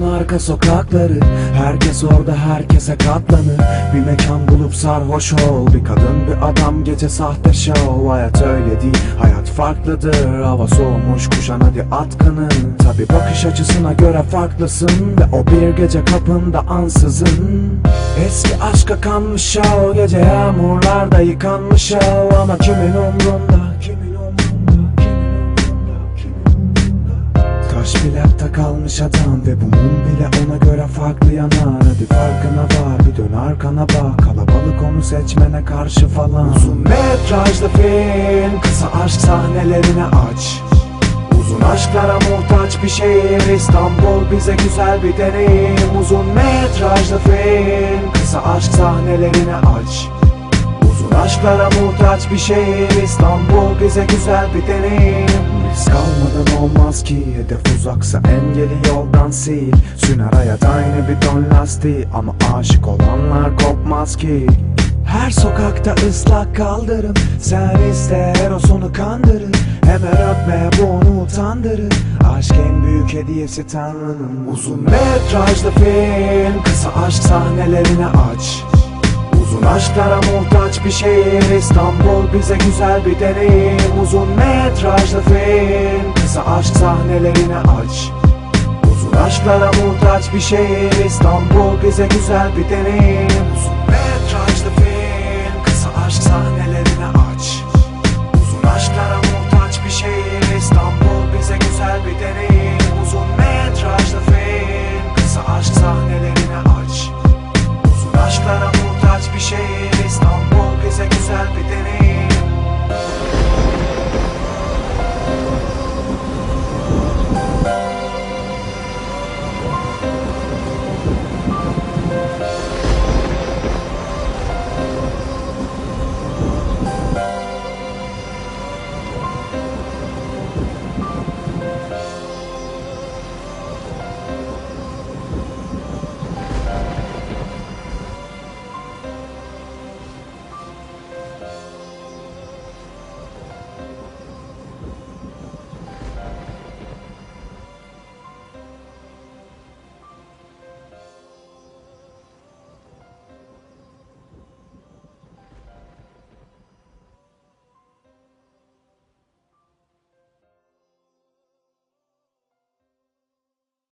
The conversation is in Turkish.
arka sokakları Herkes orada herkese katlanır. Bir mekan bulup sarhoş ol Bir kadın bir adam gece sahte şov Hayat öyle değil hayat farklıdır. Hava soğumuş kuşan hadi at kanın Tabi bakış açısına göre farklısın Ve o bir gece kapında ansızın. Eski aşka kanmış o Gece yağmurlarda yıkanmış o Ama kimin umrunda Kimin plakta kalmış adam Ve bu mum bile ona göre farklı yanar. Hadi farkına var bir dön arkana bak. Kalabalık onu seçmene karşı falan. Uzun metrajlı film Kısa aşk sahnelerine aç. Uzun aşklara muhtaç bir şehir İstanbul bize güzel bir deneyim. Uzun metrajlı film Kısa aşk sahnelerine aç. Uzun aşklara muhtaç bir şehir İstanbul bize güzel bir deneyim Risk almadan olmaz ki Hedef uzaksa engeli yoldan sil. Süner hayat aynı bir ton lastiği Ama aşık olanlar kopmaz ki. Her sokakta ıslak kaldırım Sen iste her o sonu kandırır. Hemen öpme bu onu utandırır. Aşk en büyük hediyesi Tanrı'nın. Uzun metrajlı film Kısa aşk sahnelerine aç aşklara muhtaç bir şehir. İstanbul bize güzel bir deneyim. Uzun metrajlı film. Kısa aşk sahnelerine aç. Uzun aşklara muhtaç bir şehir. İstanbul bize güzel bir deneyim. Uzun